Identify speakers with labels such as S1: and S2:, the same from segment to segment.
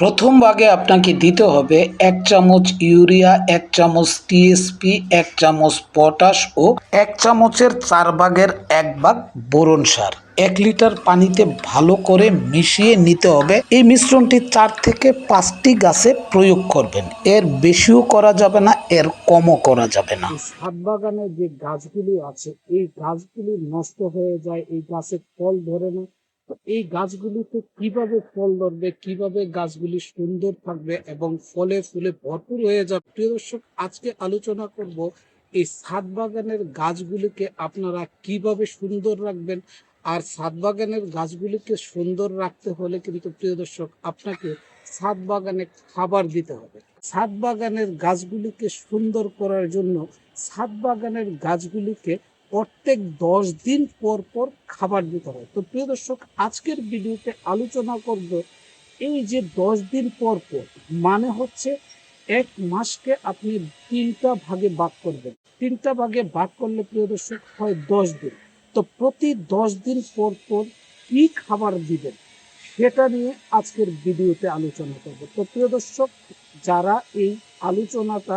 S1: প্রথম ভাগে আপনাকে দিতে হবে এক চামচ ইউরিয়া, এক চামচ টিএসপি এক চামচ পটাশ ও এক চামচের চার ভাগের এক ভাগ বোরন সার। এক লিটার পানিতে ভালো করে মিশিয়ে নিতে হবে। এই মিশ্রণটি চার থেকে পাঁচটি গাছে প্রয়োগ করবেন। এর বেশিও করা যাবে না, এর কমও করা যাবে না।
S2: ছাদ বাগানে যে গাছগুলি আছে, এই গাছগুলি নষ্ট হয়ে যায়, এই গাছে ফল ধরে না। এই গাছগুলিতে কীভাবে ফল ধরবে, কীভাবে গাছগুলি সুন্দর থাকবে এবং ফলে ফুলে ভরপুর হয়ে যাবে? প্রিয় দর্শক, আজকে আলোচনা করব এই ছাদ বাগানের গাছগুলিকে আপনারা কীভাবে সুন্দর রাখবেন আর ছাদ বাগানের গাছগুলিকে সুন্দর রাখতে হলে কিন্তু, প্রিয় দর্শক, আপনাকে ছাদ বাগানে খাবার দিতে হবে। ছাদ বাগানের গাছগুলিকে সুন্দর করার জন্য ছাদ বাগানের গাছগুলিকে প্রত্যেক দশ দিন পর পর খাবার দিতে হয়। তো প্রিয় দর্শক, আজকের ভিডিওতে আলোচনা করব এই যে দশ দিন পর পর মানে হচ্ছে এক মাসকে আপনি তিনটা ভাগে ভাগ করবেন। তিনটা ভাগে ভাগ করলে প্রিয় দর্শক হয় দশ দিন। তো প্রতি দশ দিন পর পর কি খাবার দিবেন সেটা নিয়ে আজকের ভিডিওতে আলোচনা করব। তো প্রিয় দর্শক, যারা এই আলোচনাটা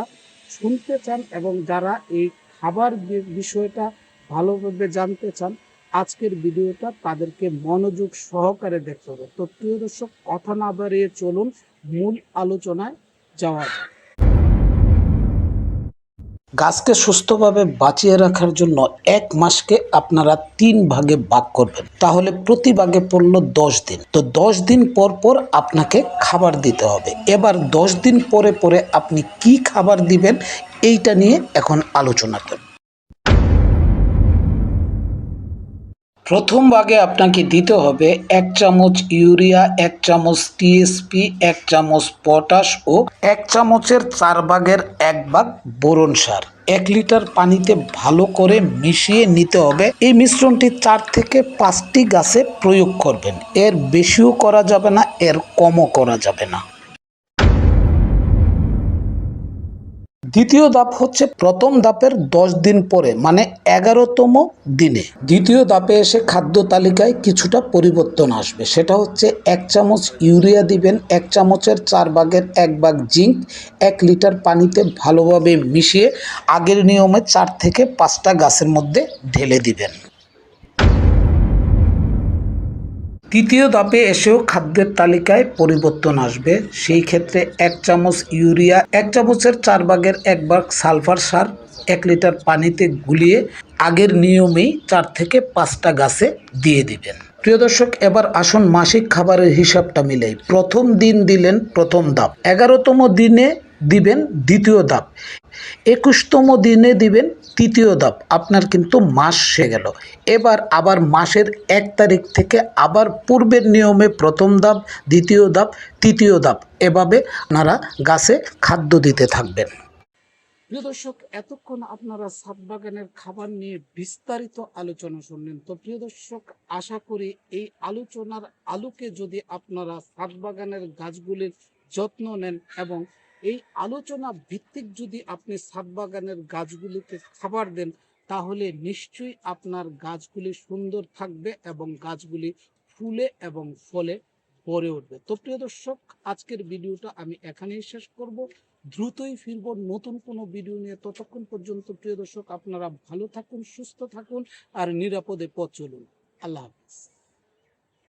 S2: শুনতে চান এবং যারা এই খাবার বিষয়টা ভালোভাবে জানতে চান, আজকের ভিডিওটা তাদেরকে মনোযোগ সহকারে দেখতে হবে। তো প্রিয় দর্শক, কথা না বাড়িয়ে চলুন, মূল আলোচনায় যাওয়া যাক।
S1: গাছকে সুস্থভাবে বাঁচিয়ে রাখার জন্য এক মাসকে আপনারা তিন ভাগে ভাগ করবেন। তাহলে প্রতি ভাগে পড়ল দশ দিন। তো দশ দিন পর পর আপনাকে খাবার দিতে হবে। এবার দশ দিন পরে পরে আপনি কি খাবার দিবেন, এইটা নিয়ে এখন আলোচনা করব। প্রথম ভাগে আপনাকে দিতে হবে এক চামচ ইউরিয়া, এক চামচ টিএসপি এক চামচ পটাশ ও এক চামচের চার ভাগের এক ভাগ বোরন সার। এক লিটার পানিতে ভালো করে মিশিয়ে নিতে হবে। এই মিশ্রণটি চার থেকে পাঁচটি গাছে প্রয়োগ করবেন। এর বেশিও করা যাবে না, এর কমও করা যাবে না। দ্বিতীয় দাপ হচ্ছে প্রথম দাপের দশ দিন পরে মানে এগারোতম দিনে। দ্বিতীয় দাপে এসে খাদ্য তালিকায় কিছুটা পরিবর্তন আসবে। সেটা হচ্ছে এক চামচ ইউরিয়া দিবেন, এক চামচের চার ভাগের এক ভাগ জিঙ্ক, এক লিটার পানিতে ভালোভাবে মিশিয়ে আগের নিয়মে চার থেকে পাঁচটা গাছের মধ্যে ঢেলে দিবেন। তৃতীয় ধাপে এসেও খাদ্যের তালিকায় পরিবর্তন আসবে। সেই ক্ষেত্রে এক চামচ ইউরিয়া, এক চামচের চার ভাগের এক ভাগ সালফার সার, এক লিটার পানিতে গুলিয়ে আগের নিয়মেই চার থেকে পাঁচটা গাছে দিয়ে দিবেন। প্রিয় দর্শক, এবার আসুন মাসিক খাবারের হিসাবটা মিলাই। প্রথম দিন দিলেন প্রথম ধাপ। এগারোতম দিনে দিবেন দ্বিতীয় ধাপ। একুশতম দিনে দিবেন তৃতীয় ধাপ, আপনার কিন্তু মাস সে গেল। এবার আবার মাসের এক তারিখ থেকে আবার পূর্বের নিয়মে প্রথম ধাপ, দ্বিতীয় ধাপ, তৃতীয় ধাপ, এভাবে আপনারা গাছে খাদ্য দিতে থাকবেন।
S2: প্রিয় দর্শক, এতক্ষণ আপনারা ছাদ বাগানের খাবার নিয়ে বিস্তারিত আলোচনা শুনলেন। তো প্রিয় দর্শক, আশা করি এই আলোচনার আলোকে যদি আপনারা ছাদ বাগানের গাছগুলির যত্ন নেন এবং এই আলোচনা ভিত্তিক যদি আপনি ছাদ বাগানের গাছগুলিকে খাবার দেন, তাহলে নিশ্চয়ই আপনার গাছগুলি সুন্দর থাকবে এবং গাছগুলি ফুলে এবং ফলে ভরে উঠবে। তো প্রিয় দর্শক, আজকের ভিডিওটা আমি এখানেই শেষ করব। দ্রুতই ফিরব নতুন কোনো ভিডিও নিয়ে। ততক্ষণ পর্যন্ত প্রিয় দর্শক, আপনারা ভালো থাকুন, সুস্থ থাকুন আর নিরাপদে পথ চলুন। আল্লাহ হাফিজ।